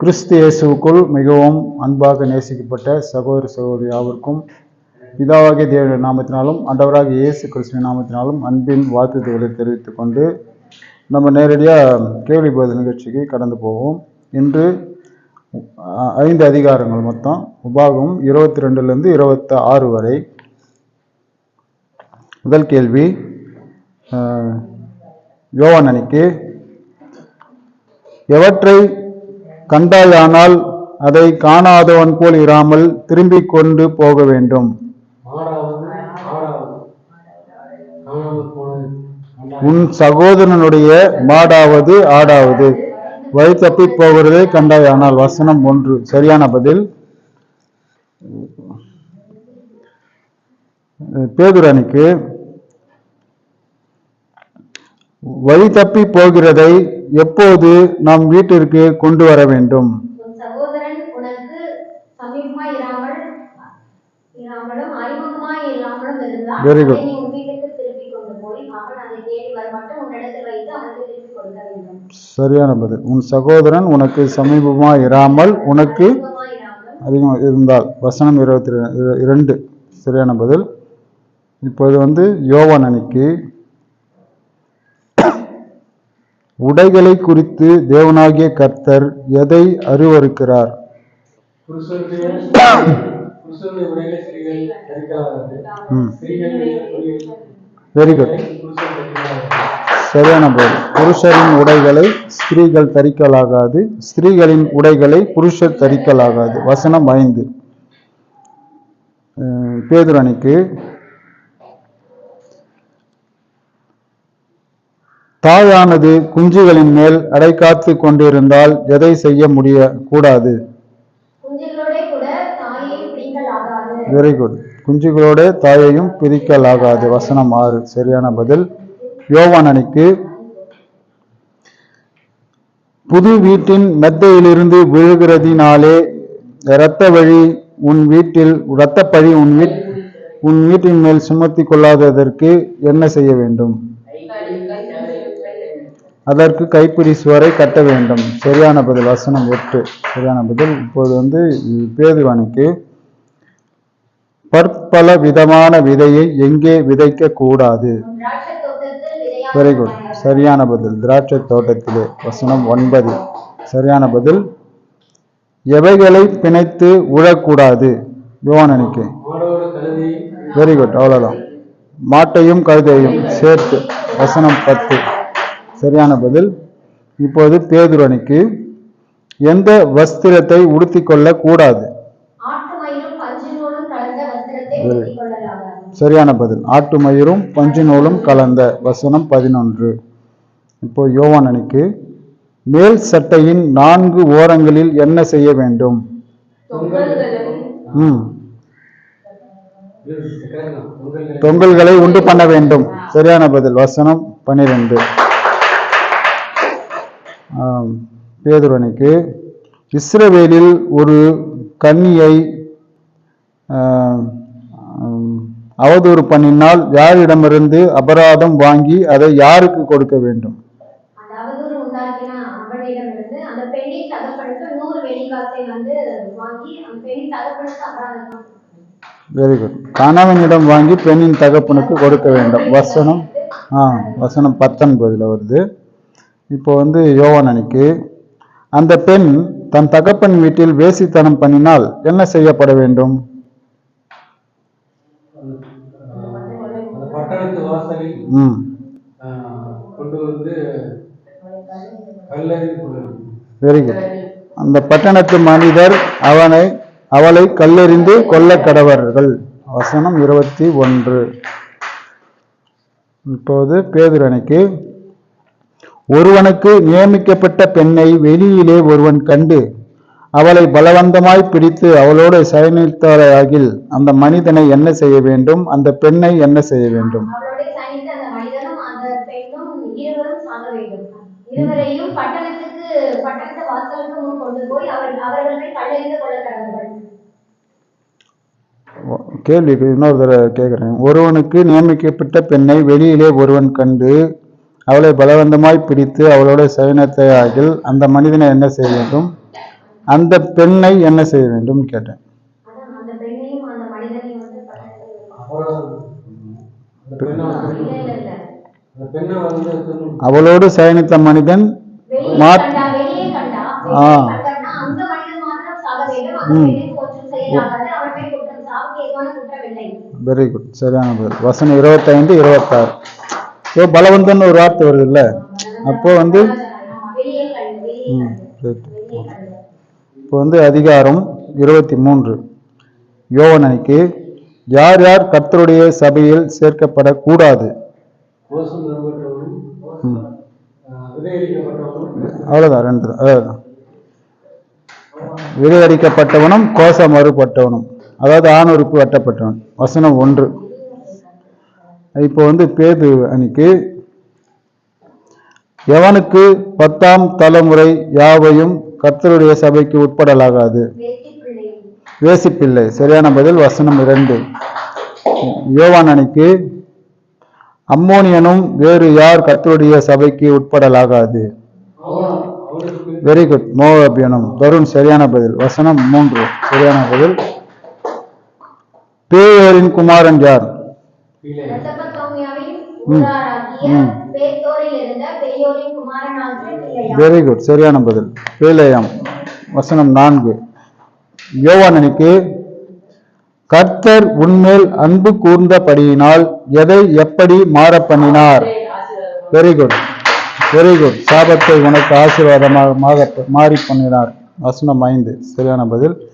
கிறிஸ்து இயேசுவுக்குள் மிகவும் அன்பாக நேசிக்கப்பட்ட சகோதர சகோதரி யாவருக்கும் பிதாவாகிய தேவனுடைய நாமத்தினாலும் அண்டவராக இயேசு கிறிஸ்துவின் நாமத்தினாலும் அன்பின் வாழ்த்துதல்களை தெரிவித்துக் கொண்டு நம்ம நேரடியாக கேள்வி பதில் நிகழ்ச்சிக்கு கடந்து போவோம். இன்று ஐந்து அதிகாரங்கள் மொத்தம். உபாகம் இருபத்தி ரெண்டுலேருந்து இருபத்தி ஆறு வரை. முதல் கேள்வி யோவான் அணிக்கு எவற்றை கண்டாயானால் அதை காணாதவன் போல் இராமல் திரும்பிக் கொண்டு போக வேண்டும். உன் சகோதரனுடைய மாடாவது ஆடாவது. வழி தப்பி போகிறதே கண்டாயானால். வசனம் ஒன்று. சரியான பதில். பேதுரனுக்கு வழி தப்பி போகிறதை எப்போது நம் வீட்டிற்கு கொண்டு வர வேண்டும்? வர வேண்டும். சரியான பதில். உன் சகோதரன் உனக்கு சமீபமா இராமல் உனக்கு அதிகம் இருந்தால். வசனம் இருபத்தி இரண்டு. சரியான பதில். இப்போது வந்து யோவான் அணிக்கு உடைகளை குறித்து தேவனாகிய கர்த்தர் எதை உடைகளை வெரி குட் சரியான பதில் புருஷரின் உடைகளை ஸ்திரீகள் தரிக்கலாகாது. ஸ்திரீகளின் உடைகளை புருஷர் தரிக்கலாகாது. வசனம் ஐந்து. அஹ் பேதுரு அணிக்கு தாயானது குஞ்சுகளின் மேல் அடைகாத்து கொண்டிருந்தால் எதை செய்ய முடிய கூடாது? வெரி குட் குஞ்சுகளோட தாயையும் பிரிக்கலாகாது. வசனம் ஆறு. சரியான பதில். யோவான் அணிக்கு புது வீட்டின் மெத்தையிலிருந்து விழுகிறதினாலே இரத்த வழி உன் வீட்டில் இரத்த பழி உன் வீட் உன் வீட்டின் மேல் சுமத்தி கொள்ளாததற்கு என்ன செய்ய வேண்டும்? அதற்கு கைப்பிடி சுவரை கட்ட வேண்டும். சரியான பதில் வசனம் எட்டு சரியான பதில். இப்போது வந்து பேதுவானிக்கு பற்பல விதமான விதையை எங்கே விதைக்க கூடாது? வெரி குட் சரியான பதில். திராட்சை தோட்டத்திலே. வசனம் ஒன்பது. சரியான பதில். எவைகளை பிணைத்து உழக்கூடாது? யோவானனிக்கு. மாடோடு வெரி குட் அவ்வளோதான் மாட்டையும் கழுதையும் சேர்த்து. வசனம் பத்து. சரியான பதில். இப்போது பேதுரணிக்கு எந்த வஸ்திரத்தை உடுத்திக்கொள்ள கூடாது ஆட்டு மயிலும் பஞ்சு நூலும் கலந்த வஸ்திரத்தை Very உடுத்திக் கொள்ளலாகாது. சரியான பதில். ஆட்டு மயிரும் பஞ்சு நூலும் கலந்த வசனம் பதினொன்று. இப்போ யோவான் அணிக்கு மேல் சட்டையின் நான்கு ஓரங்களில் என்ன செய்ய வேண்டும்? தொங்கல்களை உண்டு பண்ண வேண்டும். சரியான பதில். வசனம் பன்னிரெண்டு ஆம், பேதுருவனுக்கு இஸ்ரவேலில் ஒரு கன்னியை அவதூறு பண்ணினால் யாரிடமிருந்து அபராதம் வாங்கி அதை யாருக்கு கொடுக்க வேண்டும்? வெரி குட் கணவனிடம் வாங்கி பெண்ணின் தகப்பனுக்கு கொடுக்க வேண்டும். வசனம்? ஆ வசனம் பத்தொன்பதுல வருது. இப்போ வந்து யோவான் அணிக்கு அந்த பெண் தன் தகப்பன் வீட்டில் வேசித்தனம் பண்ணினால் என்ன செய்யப்பட வேண்டும்? வெரி குட் அந்த பட்டணத்து மனிதர் அவனை அவளை கல்லெறிந்து கொல்ல கடவர்கள். வசனம் இருபத்தி ஒன்று. இப்போது பேதுரனுக்கு ஒருவனுக்கு நியமிக்கப்பட்ட பெண்ணை வெளியிலே ஒருவன் கண்டு அவளை பலவந்தமாய் பிடித்து அவளோடு சயனித்தாராகில் அந்த மனிதனை என்ன செய்ய வேண்டும்? அந்த பெண்ணை என்ன செய்ய வேண்டும்? கேள்விக்கு இன்னொரு தடவை கேட்குறேன் ஒருவனுக்கு நியமிக்கப்பட்ட பெண்ணை வெளியிலே ஒருவன் கண்டு அவளை பலவந்தமாய் பிடித்து அவளோட சயனத்தை ஆகில் அந்த மனிதனை என்ன செய்ய வேண்டும்? அந்த பெண்ணை என்ன செய்ய வேண்டும்? கேட்டேன். அவளோடு சயனித்த மனிதன் ஆ. இல்லை வெரி குட். சரியான பதில். வசனம் இருபத்தைந்து இருபத்தாறு. ஸோ பலவந்தன் ஒரு வார்த்தை வருது இல்ல அப்போ வந்து ம், இப்போ வந்து அதிகாரம் இருபத்தி மூன்று யோவனனுக்கு யார் யார் கர்த்தருடைய சபையில் சேர்க்கப்படக்கூடாது? ம். அவ்வளோதான் ரெண்டு தான். அவ்வளவுதான். விதையடிக்கப்பட்டவனும் கோச மறுபட்டவனும். அதாவது ஆணுறுப்பு வெட்டப்பட்டவன். வசனம் ஒன்று. இப்போ வந்து பேது அணிக்கு எவனுக்கு பத்தாம் தலைமுறை யாவையும் கர்த்தருடைய சபைக்கு உட்படலாகாது? வேட்டி வேசிப்பிள்ளை. சரியான பதில் வசனம் இரண்டு. யோவான் அணிக்கு அம்மோனியனும் வேறு யார் கர்த்தருடைய சபைக்கு உட்படலாகாது? வெரி குட் மோவாபியனும் தருண் சரியான பதில். வசனம் மூன்று. சரியான பதில். பேயோரின் குமாரன் யார்? வெரி குட் சரியான பதில். பேலேயாம். வசனம் நான்கு. யோவானனுக்கு கர்த்தர் உன்மேல் அன்பு கூர்ந்தபடியினால் எதை எப்படி மாற பண்ணினார்? வெரி குட் வெரி குட் சாபத்தை உனக்கு ஆசீர்வாதமாக மாக- மாறி பண்ணினார். வசனம் ஐந்து. சரியான பதில்.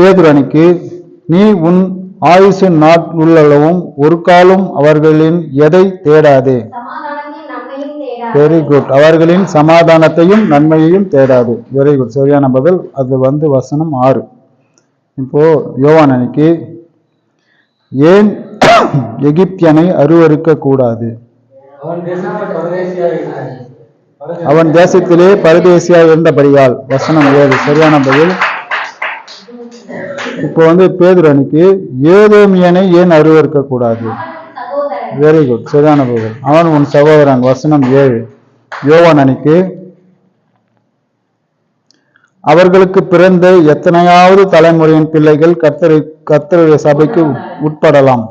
பேதுரனுக்கு நீ உன் ஆயுசு நாட்குள்ளளவும் ஒரு காலம் அவர்களின் எதை தேடாதே? வெரி குட் அவர்களின் சமாதானத்தையும் நன்மையையும் தேடாது. வெரி குட் சரியான பதில். அது வந்து வசனம் ஆறு. இப்போ யோவான் அன்னைக்கு ஏன் எகிப்தியனை அருவருக்க கூடாது? அவன் தேசத்தில் பரதேசியாக இருந்தான் பரதேசி- அவன் தேசத்திலே பரதேசியாக இருந்தபடியால். வசனம் ஏழு. சரியான பதில். இப்போ வந்து பேதுரனுக்கு ஏதோமியனை ஏன் அருவறுக்க கூடாது வெரி குட் சரியான பதில். அவன் உன் சகோதரன். வசனம் ஏழு. யோவான் அணிக்கு அவர்களுக்கு பிறந்த எத்தனையாவது தலைமுறையின் பிள்ளைகள் கர்த்தரை கர்த்தருடைய சபைக்கு உட்படலாம்.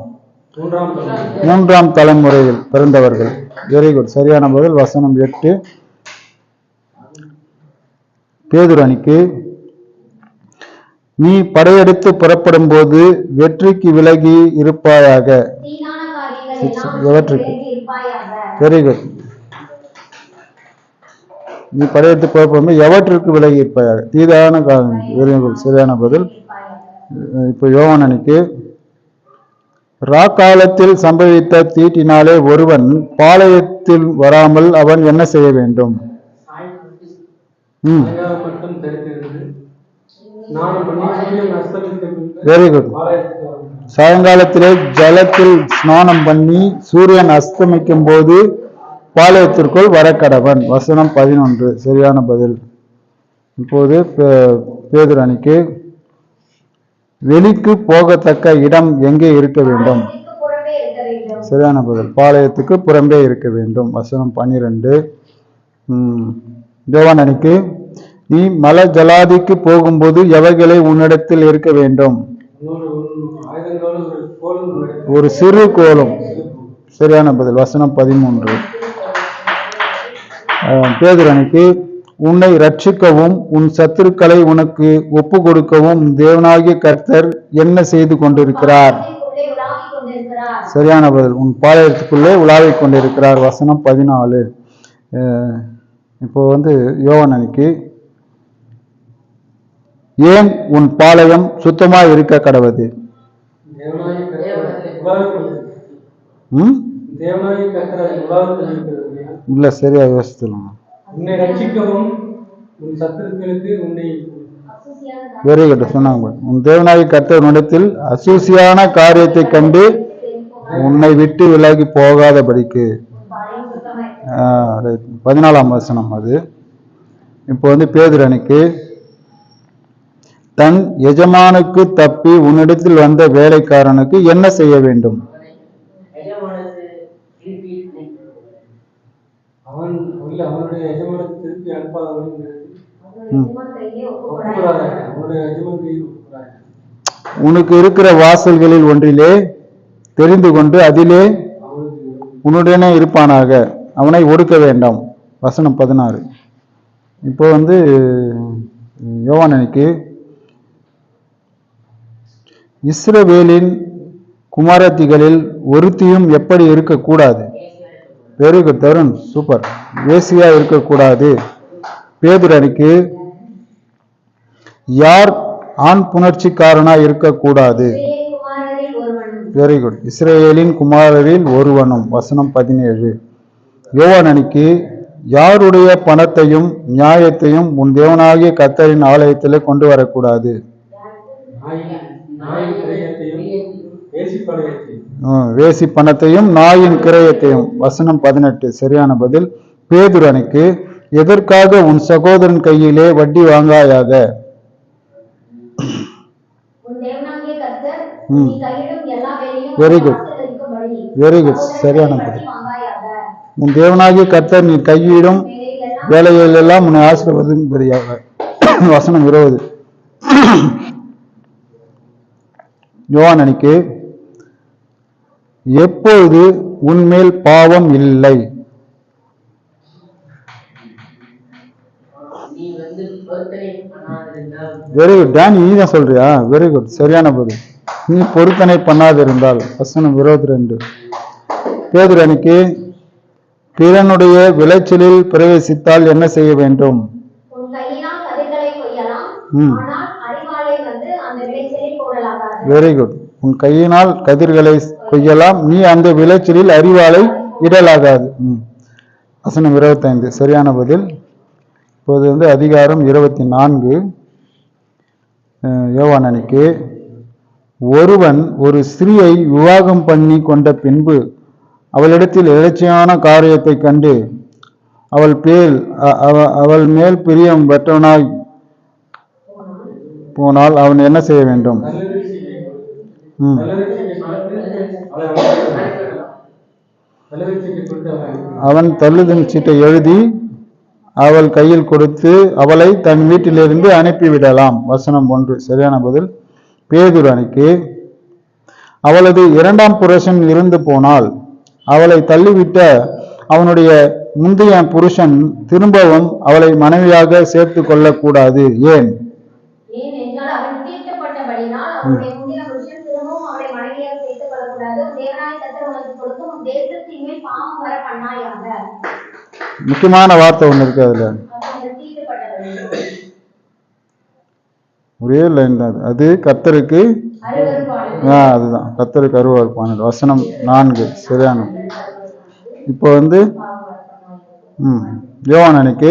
மூன்றாம் தலைமுறையில் பிறந்தவர்கள். வெரி குட் சரியான பதில். வசனம் எட்டு. பேதுரணிக்கு நீ படையெடுத்து புறப்படும் போது வெற்றிக்கு விலகி இருப்பாயாக. எவற்றுக்கு? வெரி குட் நீ படையெடுத்து புறப்படும் எவற்றிற்கு விலகி இருப்பாயாக? தீதான காரணம். வெரி குட் சரியான பதில். இப்போ யோவான் அணிக்கு ராக்காலத்தில் சம்பவித்த தீட்டினாலே ஒருவன் பாளையத்தில் வராமல் அவன் என்ன செய்ய வேண்டும்? ம். வெரி குட் சாயங்காலத்திலே ஜலத்தில் ஸ்நானம் பண்ணி சூரியன் அஸ்தமிக்கும் போது பாளையத்திற்குள் வரக்கடவன் வசனம் பதினொன்று. சரியான பதில். இப்போது பே- அணிக்கு வெளிக்கு போகத்தக்க இடம் எங்கே இருக்க வேண்டும்? சரியான பதில். பாளையத்துக்கு புறம்பே இருக்க வேண்டும். வசனம் பன்னிரெண்டு. யோவான் அணிக்கு நீ மல ஜலாதிக்கு போகும்போது எவைகளை உன்னிடத்தில் இருக்க வேண்டும்? ஒரு சிறு கோலும். சரியான பதில். வசனம் பதிமூன்று. பேதுரு அணிக்கு உன்னை ரட்சிக்கவும் உன் சத்துருக்களை உனக்கு ஒப்பு கொடுக்கவும் தேவனாகிய கர்த்தர் என்ன செய்து கொண்டிருக்கிறார்? சரியான பதில். உன் பாளையத்துக்குள்ளே உலாவிக் கொண்டிருக்கிறார். வசனம் பதினாலு. இப்போ வந்து யோவான் அணிக்கு ஏன் உன் பாளையம் சுத்தமா இருக்க கடவுது. இல்ல சரியா யோசித்துலாம் உன்னை ரட்சிக்கவும் உன் சத்துருக்களுக்கு உன்னை அசூசியான வெரி குட் சொன்னாங்க. உன் தேவனாகி கர்த்தவனிடத்தில் அசூசியான காரியத்தை கண்டு உன்னை விட்டு விலகி போகாதபடிக்கு சுத்தமாய். பதினாலாம் வசனம் அது இப்போ வந்து பேதுரு அணிக்கு தன் எஜமானுக்கு தப்பி உன்னிடத்தில் வந்த வேலைக்காரனுக்கு என்ன செய்ய வேண்டும்? உனக்கு இருக்கிற வாசல்களில் ஒன்றிலே தெரிந்து கொண்டு அதிலே உன்னுடனே இருப்பானாக. அவனை ஒடுக்க வேண்டாம். வசனம் பதினாறு. இப்போ வந்து யோவானனுக்கு இஸ்ரவேலின் குமாரத்திகளில் ஒருத்தியும் எப்படி இருக்கக்கூடாது? Very good Tarun super. வேசியா இருக்கக்கூடாது. பேதுரனுக்கு யார் ஆண் புணர்ச்சிக்காரனா இருக்கக்கூடாது? வெரி குட் இஸ்ரேலின் குமாரரில் ஒருவனும். வசனம் பதினேழு. யோவானனுக்கு யாருடைய பணத்தையும் நியாயத்தையும் உன் தேவனாகிய கத்தரின் ஆலயத்தில் கொண்டு வரக்கூடாது? வேசி பணத்தையும் நாயின் கிரயத்தையும். வசனம் பதினெட்டு சரியான பதில். பேதுரனுக்கு எதற்காக உன் சகோதரன் கையிலே வட்டி வாங்காயாக. ஆசீர்வதிக்கும்படி Very good. சகோதரனை சரியான பதில். உன் தேவனாகிய கர்த்தர் நீ கையிடும் வேலையெல்லாம் வேலைகள் எல்லாம் உன்னை ஆசீர்வதிக்கும்படியாக. வசனம் இருபது. யோவானனுக்கு எப்பொழுது உன்மேல் பாவம் இல்லை? வெரி குட் டேனி நீ தான் சொல்றியா? வெரி குட் சரியான பதில். நீ பொருத்தனை பண்ணாதிருந்தால். வசனம் இருபத்தி ரெண்டு பேதுரனுக்கு பிறனுடைய விளைச்சலில் பிரவேசித்தால் என்ன செய்ய வேண்டும்? ம். வெரி குட் உன் கையினால் கதிர்களை கொய்யலாம். நீ அந்த விளைச்சலில் அறிவாலை இடலாகாது. ம். வசனம் இருபத்தைந்து. சரியான பதில். இப்போது வந்து அதிகாரம் இருபத்தி நான்கு யோவானனுக்கு ஒருவன் ஒரு ஸ்திரீயை விவாகம் பண்ணி கொண்ட பின்பு அவளிடத்தில் இலட்சியான காரியத்தை கண்டு அவள் பேர் அவள் மேல் பிரியம் பெற்றவனாய் போனால் அவன் என்ன செய்ய வேண்டும்? ம். அவன் தள்ளுதல் சீட்டை எழுதி அவள் கையில் கொடுத்து அவளை தன் வீட்டிலிருந்து அனுப்பிவிடலாம். வசனம் ஒன்று. சரியான பதில். பேதுரு அணிக்கு அவளது இரண்டாம் புருஷன் இருந்து போனால் அவளை தள்ளிவிட்ட அவனுடைய முந்தைய புருஷன் திரும்பவும் அவளை மனைவியாக சேர்த்து கொள்ளக்கூடாது. ஏன்? தீர்க்கப்பட்டபடினால் அவனுடைய முந்தின புருஷன் திரும்பவும் அவளை மனைவியாக சேர்த்துக் கொள்ளக்கூடாது. உன் தேவனாய கர்த்தர் உனக்கு கொடுக்கும் உன் தேசத்தின் மேல் பாவம் வர பண்ணாயாக. முக்கியமான வார்த்தை ஒன்று இருக்கு அதுல. ஒரே லைன் தான். அது. அருவருப்பானது. ஆ அதுதான். கர்த்தருக்கு அருவார்ப்பானது. வசனம் நான்கு. சரியான. இப்போ வந்து ம் யோவானனுக்கு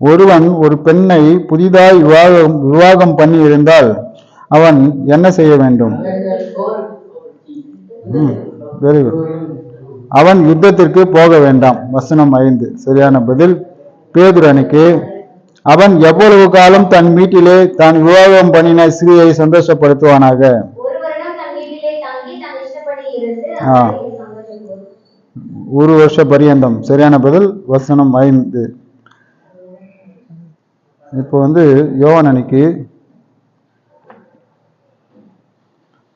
ஒருவன் ஒரு பெண்ணை புதிதாய் விவாகம் விவாகம் பண்ணி இருந்தால் அவன் என்ன செய்ய வேண்டும்? ம் வெரி குட் அவன் யுத்தத்திற்கு போக வேண்டாம். வசனம் ஐந்து. சரியான பதில். பேதுரனுக்கு அவன் எவ்வளவு காலம் தன் வீட்டிலே தான் விவாகம் பண்ணின ஸ்திரியை சந்தோஷப்படுத்துவானாக? ஒரு ஆ. ஒரு வருஷ பரியந்தம். சரியான பதில். வசனம் ஐந்து. இப்போ வந்து யோவன் அன்னைக்கு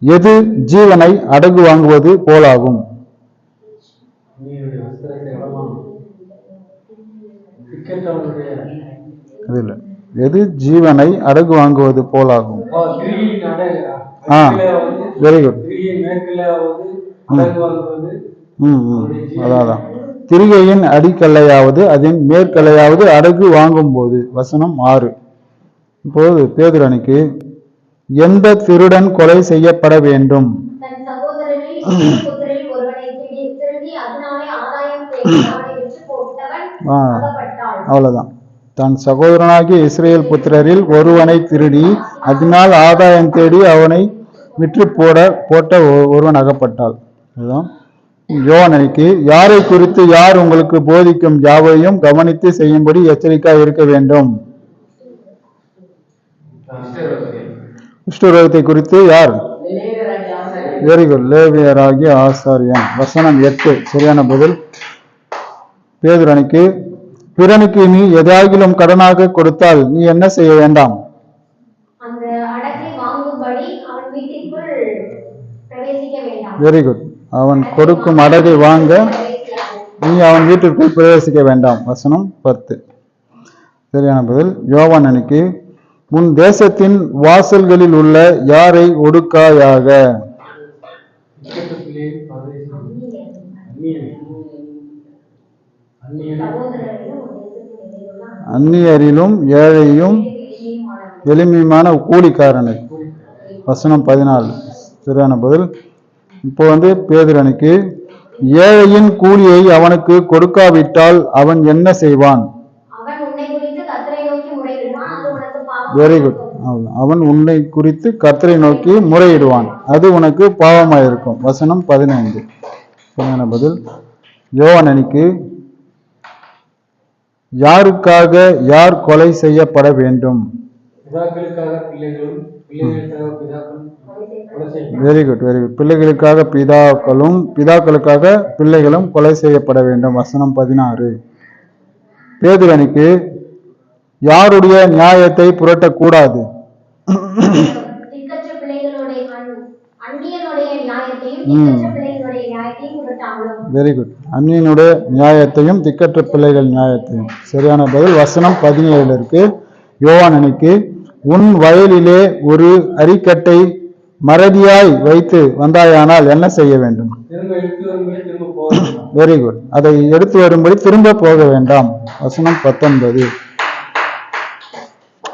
எது ஜீவனை அடகு வாங்குவது போலாகும்? இல்லை எது ஜீவனை அடகு வாங்குவது போலாகும்? ஆ வெரி குட் ம். ம் அதான் திரிகையின் அடிக்கல்லையாவது அதன் மேற்கல்லையாவது அடகு வாங்கும்போது வசனம் ஆறு. இப்போது பேதுரனுக்கு எந்த திருடன் கொலை செய்யப்பட வேண்டும்? அவ்வளவுதான். தன் சகோதரனாகிய இஸ்ரேல் புத்திரரில் ஒருவனை திருடி அதனால் ஆதாயம் தேடி அவனை விற்று போட போட்ட ஒ- ஒருவன் அகப்பட்டாள். இதுதான் யோவானனுக்கு யாரை குறித்து யார் உங்களுக்கு போதிக்கும் யாவையும் கவனித்து செய்யும்படி எச்சரிக்கையாக இருக்க வேண்டும்? குஷ்டரோகத்தை குறித்து யார்? வெரி குட் லேவியராகிய ஆசாரியன். வசனம் எட்டு. சரியான பதில். பேதுரனுக்கு பிறனுக்கு நீ எதாகிலும் கடனாக கொடுத்தால் நீ என்ன செய்ய வேண்டாம்? வெரி குட் அவன் கொடுக்கும் அடகை வாங்க நீ அவன் வீட்டிற்குள் பிரவேசிக்க வேண்டாம். வசனம் பத்து. சரியான பதில். யோவான் அன்னைக்கு உன் தேசத்தின் வாசல்களில் உள்ள யாரை ஒடுக்காயாக? அந்நியரிலும் ஏழையும் எளிமையுமான கூலிக்காரனை வசனம் பதினாலு சரியான பதில். இப்போ வந்து பேதுரனுக்கு ஏழையின் கூலியை அவனுக்கு கொடுக்காவிட்டால் அவன் என்ன செய்வான் அவன் உன்னை குறித்து கத்தரை நோக்கி முறையிடுவான் அது உனக்கு பாவம் வெரி குட் அவன் உன்னை குறித்து கர்த்தரை நோக்கி முறையிடுவான். அது உனக்கு பாவமாயிருக்கும். வசனம் பதினைந்து. சரியான பதில். யோவானனுக்கு யாருக்காக யார் கொலை செய்யப்பட வேண்டும். வெரி குட் வெரி குட் பிள்ளைகளுக்காக பிதாக்களும் பிதாக்களுக்காக பிள்ளைகளும் கொலை செய்யப்பட வேண்டும். வசனம் பதினாறு. பேதுரனுக்கு யாருடைய நியாயத்தை புரட்டக்கூடாது? வெரி குட் அந்நியனுடைய நியாயத்தையும் திக்கற்ற பிள்ளைகள் நியாயத்தையும். சரியான பதில். வசனம் பதினேழுல இருக்கு. யோவானனுக்கு உன் வயலிலே ஒரு அரிக்கட்டை மறதியாய் வைத்து வந்தாயானால் என்ன செய்ய வேண்டும்? திரும்ப எடுத்து வரும்போது திரும்ப போக வேண்டாம். வெரி குட் அதை எடுத்து வரும்படி திரும்ப போக வேண்டாம். வசனம் பத்தொன்பது.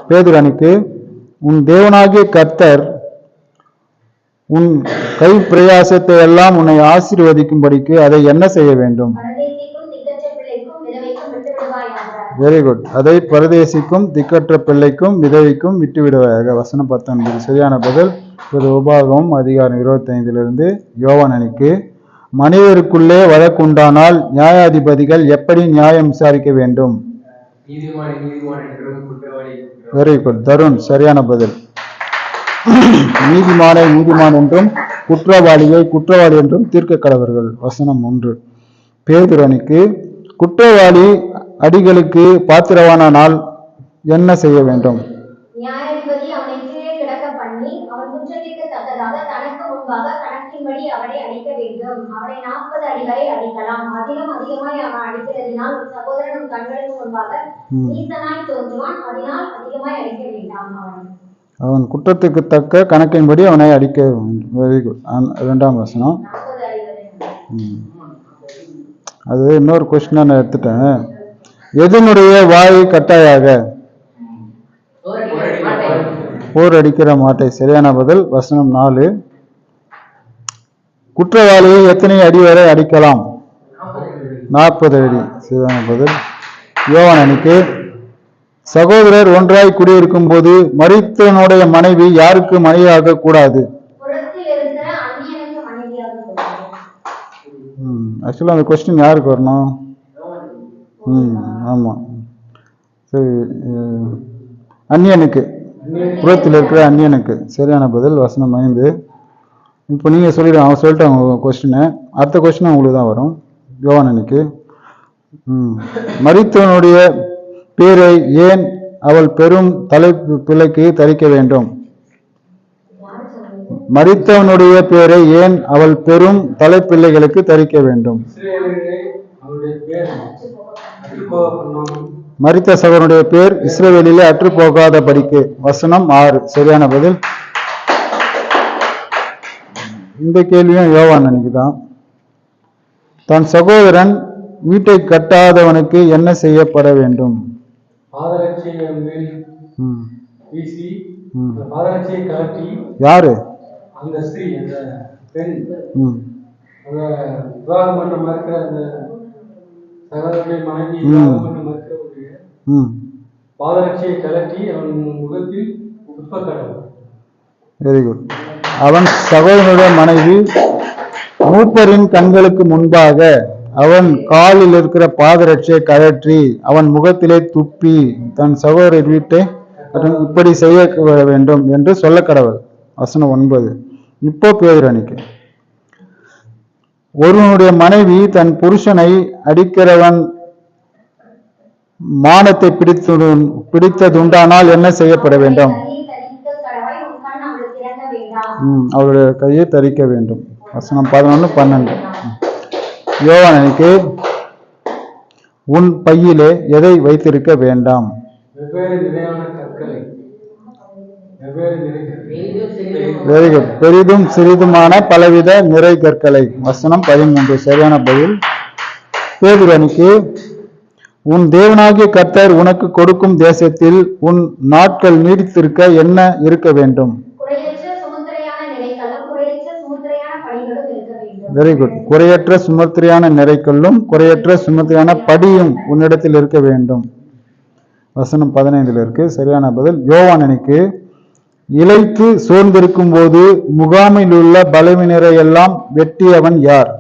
பேதுரனுக்கு உன் தேவனாகிய கர்த்தர் உன் கை பிரயாசத்தை எல்லாம் உன்னை ஆசீர்வதிக்கும்படிக்கு அதை என்ன செய்ய வேண்டும்? பரதேசிக்கும் திக்கற்ற பிள்ளைக்கும் விதவைக்கும் விட்டு விடுவாயாக வெரி குட் அதை பரதேசிக்கும் திக்கற்ற பிள்ளைக்கும் விதவிக்கும் விட்டு விடுவாயாக வசனம் பத்தொன்பது. சரியான பதில். ஒரு உபாகம் அதிகாரம் இருபத்தைந்திலிருந்து யோவானனுக்கு மனிதருக்குள்ளே வழக்குண்டானால் நியாயாதிபதிகள் எப்படி நியாயம் விசாரிக்க வேண்டும்? நீதிமான் நீதிமான் என்றும் குற்றவாளி குற்றவாளி. வெரி குட் தருண் சரியான பதில். நீதிமானை நீதிமான் என்றும் குற்றவாளியை குற்றவாளி என்றும் தீர்க்க கடவர்கள். வசனம் ஒன்று. பேதுரனுக்கு குற்றவாளி அடிகளுக்கு பாத்திரவான நாள் என்ன செய்ய வேண்டும்? நியாயாதிபதி அவனை கீழே கிடக்க பண்ணி அவன் குற்றத்திற்கு தக்கதாக தனக்கு முன்பாக கணக்கின்படி அவனை அடிக்க வேண்டும். அவனை நாற்பது அடி வரை அடிக்கலாம் அதிகம் அதிகமாய் அவன் அடிக்கிறதினால் உன் சகோதரன் உன் கண்களுக்கு முன்பாக. நீசனாய் தோன்றுவான். அதனால் அதிகமாய் அடிக்க வேண்டாம் அவன். அவன் குற்றத்துக்கு தக்க கணக்கின்படி அவனை அடிக்க வெரி குட் ரெண்டாம் வசனம். அது இன்னொரு கொஸ்டினாக நான் எடுத்துட்டேன். எதனுடைய வாயை கட்டாயாக? போர் அடிக்கிற மாட்டை. சரியான பதில். வசனம் நாலு. குற்றவாளியை எத்தனை அடி வரை அடிக்கலாம்? நாற்பது அடி. சரியான பதில் யோவான் அணிக்கு சகோதரர் ஒன்றாய் குடியிருக்கும் போது மரித்தவனுடைய மனைவி யாருக்கு மனைவியாக கூடாது. ஆக்சுவலாக அந்த கொஸ்டின் யாருக்கு வரணும்? ம் ஆமாம் சரி அந்நியனுக்கு. புறத்தில் இருக்கிற அந்நியனுக்கு. சரியான பதில் வசனம் ஐந்து. இப்போ நீங்கள் சொல்லிடு அவன் சொல்லிட்டாங்க உங்கள் கொஸ்டினை அடுத்த கொஸ்டின் உங்களுக்கு தான் வரும். யோவானனுக்கு மரித்தவனுடைய பேரை ஏன் அவள் பெரும் தலை பிள்ளைக்கு தரிக்க வேண்டும்? மரித்தவனுடைய பேரை ஏன் அவள் பெரும் தலைப்பிள்ளைகளுக்கு தரிக்க வேண்டும்? மறித்த அவருடைய பேர் இஸ்ரேவேலிலே மரித்த பேர் அற்று போகாத படிக்கு வசனம் ஆறு. சரியான பதில். இந்த கேள்வியும் யோவான் அன்னைக்கு தான் தன் சகோதரன் வீட்டை கட்டாதவனுக்கு என்ன செய்யப்பட வேண்டும்? யாரு? வெரி குட் அவன் சகோதரனுடைய மனைவி மூப்பரின் கண்களுக்கு முன்பாக அவன் காலில் இருக்கிற பாதரட்சியை கழற்றி அவன் முகத்திலே துப்பி தன் சகோதரர் வீட்டை இப்படி செய்ய வேண்டும் என்று சொல்ல கடவுள். வசனம் ஒன்பது. இப்போ பேதுரணிக்கு ஒருவனுடைய மனைவி தன் புருஷனை அடிக்கிறவன் மானத்தை பிடித்து பிடித்ததுண்டானால் என்ன செய்யப்பட வேண்டும் கையை தரிக்க கடவாய் உன் கண் அவளுக்கு திறக்க வேண்டாம் ம், அவருடைய கையை தரிக்க வேண்டும். வசனம் பதினொன்று பன்னெண்டு. யோவானுக்கு உன் பையிலே எதை வைத்திருக்க வேண்டாம்? வெரி குட் பெரிதும் சிறிதுமான பலவித நிறை கற்களை. வசனம் பதிமூன்று. சரியான பதில். பேதுரனுக்கு உன் தேவனாகிய கர்த்தர் உனக்கு கொடுக்கும் தேசத்தில் உன் நாட்கள் நீடித்திருக்க என்ன இருக்க வேண்டும் குறையற்ற சுமுத்திரையான நிலைகளும் குறையற்ற சுமுத்திரையான பணிகளும் இருக்க வேண்டும் வெரி குட் குறையற்ற சுமத்திரியான நிறைக்கல்லும் குறையற்ற சுமத்திரியான படியும் உன்னிடத்தில் இருக்க வேண்டும். வசனம் பதினைந்தில் இருக்கு. சரியான பதில். யோவானனுக்கு இலைக்கு சோர்ந்திருக்கும் போது முகாமில் உள்ள பலவினரை எல்லாம் வெட்டியவன் யார்?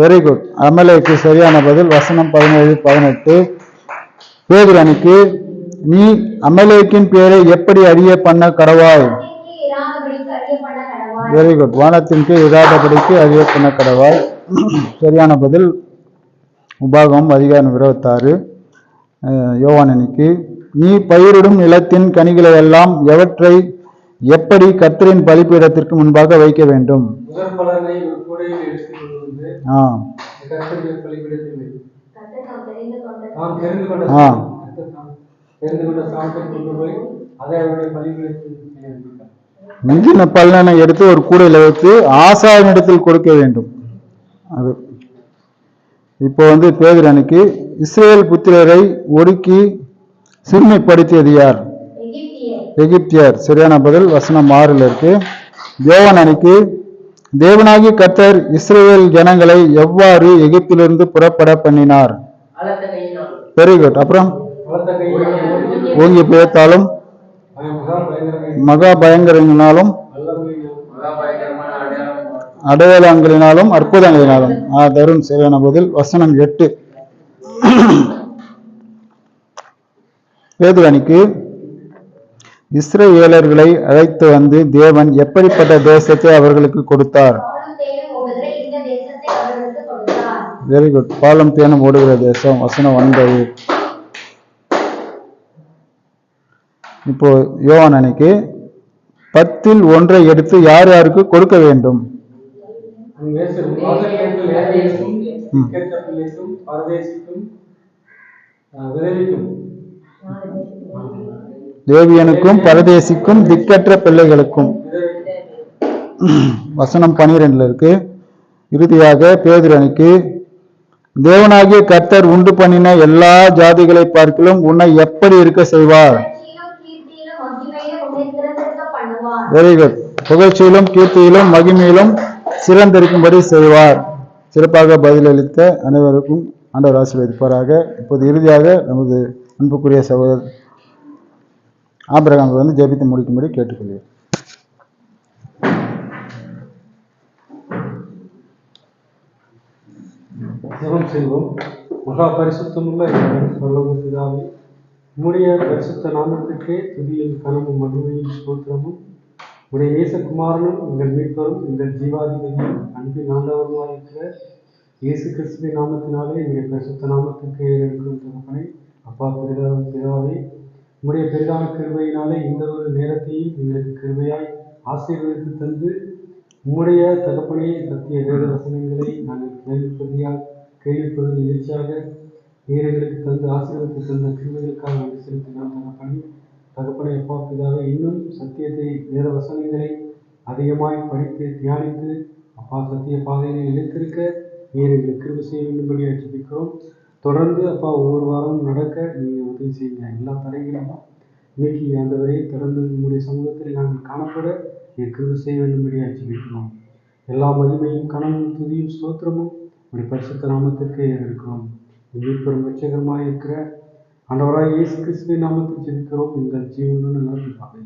வெரி குட் அமலேக்கு சரியான பதில். வசனம் பதினேழு பதினெட்டு. பேதுரனுக்கு நீ அமலேக்கின் பேரை எப்படி அறிய பண்ண கடவாய் வெரி குட் வானத்தின் கீழ் இராதபடிக்கு அறிய கடவாய் சரியான பதில். உபாகம் அதிகாரம் இருபத்தாறு. யோவானனுக்கு நீ பயிரிடும் நிலத்தின் கனிகளை எல்லாம் எவற்றை எப்படி கர்த்தரின் பலிப்பீடத்திற்கு முன்பாக வைக்க வேண்டும்? முதற் பலனை ஒரு கூடையில் எடுத்துக் கொண்டு வந்து ஆ. ஆ. மிஞ்சின பல்லனை எடுத்து ஒரு கூடையில வைத்து ஆசாரியனிடத்தில் கொடுக்க வேண்டும். அது. இப்போ வந்து பேதுரனுக்கு இஸ்ரேல் புத்திரரை ஒடுக்கி சிறுமைப்படுத்தியது யார்? எகிப்தியர். சரியான பதில் வசனம் ஆறுல இருக்கு. யோவானனுக்கு தேவனாகிய கர்த்தர் இஸ்ரேல் ஜனங்களை எவ்வாறு எகிப்திலிருந்து புறப்பட பண்ணினார்? வெரி குட் அப்புறம்? ஓங்கி அவன் மகா பயங்கரங்களினாலும் அடையாளங்களினாலும் அற்புதங்களினாலும். ஆ தருண் சரியான பதில் வசனம் எட்டு. பேதுவனுக்கு இஸ்ரேலர்களை அழைத்து வந்து தேவன் எப்படிப்பட்ட தேசத்தை அவர்களுக்கு கொடுத்தார்? தேனும் ஓடுகிற தேசத்தை அவர்களுக்கு கொடுத்தார் வெரி குட் பாலம் தேனும் ஓடுகிற தேசம். வசனம் ஒன்பது. இப்போ யோவான் அன்னைக்கு பத்தில் ஒன்றை எடுத்து யார் யாருக்கு கொடுக்க வேண்டும்? தேவியனுக்கும் பரதேசிக்கும் திக்கற்ற பிள்ளைகளுக்கும். வசனம் பனிரெண்டுல இருக்கு. இறுதியாக பேதுரனுக்கு தேவனாகிய கர்த்தர் உண்டு பண்ணின எல்லா ஜாதிகளை பார்க்கிலும் உன்னை எப்படி இருக்க செய்வார்? வெரி குட் புகழ்ச்சியிலும் கீர்த்தியிலும் மகிமையிலும் சிறந்திருக்கும்படி செய்வார். சிறப்பாக பதிலளித்த அனைவருக்கும் ஆண்டவர் ஆசீர்வதிப்பாராக. இப்போது இறுதியாக நமது அன்புக்குரிய சகோதரர் ஆபிரகாம் வந்து ஜெபித்து முடிக்கும்படி கேட்டுக்கொள்கிறேன். ஜெபம் செய்வோம். மகா பரிசுத்தமுள்ள உம்முடைய பரிசுத்த நாமத்திற்கே துதியும் கனமும் மகிமையும் ஸ்தோத்திரமும். உடைய இயேசகுமாரனும் எங்கள் மீட்பரும் எங்கள் ஜீவாதிபதியும் அன்பின் ஆண்டவருமாய் இருக்கிற இயேசு கிறிஸ்துவின் நாமத்தினாலே எங்களுடைய பரிசுத்த நாமத்துக்கு இருக்கும் தகப்பனை அப்பா பெரிதா பிதாவே உம்முடைய பெரிதான கிருபையினாலே இந்த ஒரு நேரத்தையும் எங்களுக்கு கிருபையாய் ஆசீர்வதித்து தந்து உம்முடைய தகப்பனே சத்திய வேத வசனங்களை நாங்கள் கேள்விப்பதியால் கேள்விப்பதில் நிகழ்ச்சியாக வீரர்களுக்கு தந்த தந்து தந்த கிருபைகளுக்காக நன்றி செலுத்தினார் தகப்பனே தகப்பனே அப்பா பிதாவே இன்னும் சத்தியத்தை வேத வசனங்களை அதிகமாய் படித்து தியானித்து அப்பா சத்திய பாதையிலே நிலைத்திருக்க நீர் எங்களுக்கு கிருபை செய்ய வேண்டும்படி அச்சுப்பிக்கிறோம் தொடர்ந்து அப்பா ஒவ்வொரு வாரமும் நடக்க நீங்கள் உதவி செய்யுங்க. எல்லா தடைகளும் இன்னைக்கு ஆண்டவரே தொடர்ந்து உங்களுடைய சமூகத்தில் நாங்கள் காணப்பட நீர் கிருமி செய்ய வேண்டும்படி அச்சுப்பிக்கிறோம் எல்லா மகிமையும் கனவும் துதியும் ஸ்தோத்திரமும் உடைய பரிசுத்த நாமத்திற்கே இருக்கிறோம் பெரும் வெற்றிகரமாக இருக்கிற ஆண்டவராய் இயேசு கிறிஸ்துவின் நாமத்தில் ஜெபிக்கிறோம் எங்கள் ஜீவனும் நல்லா பிதாவே.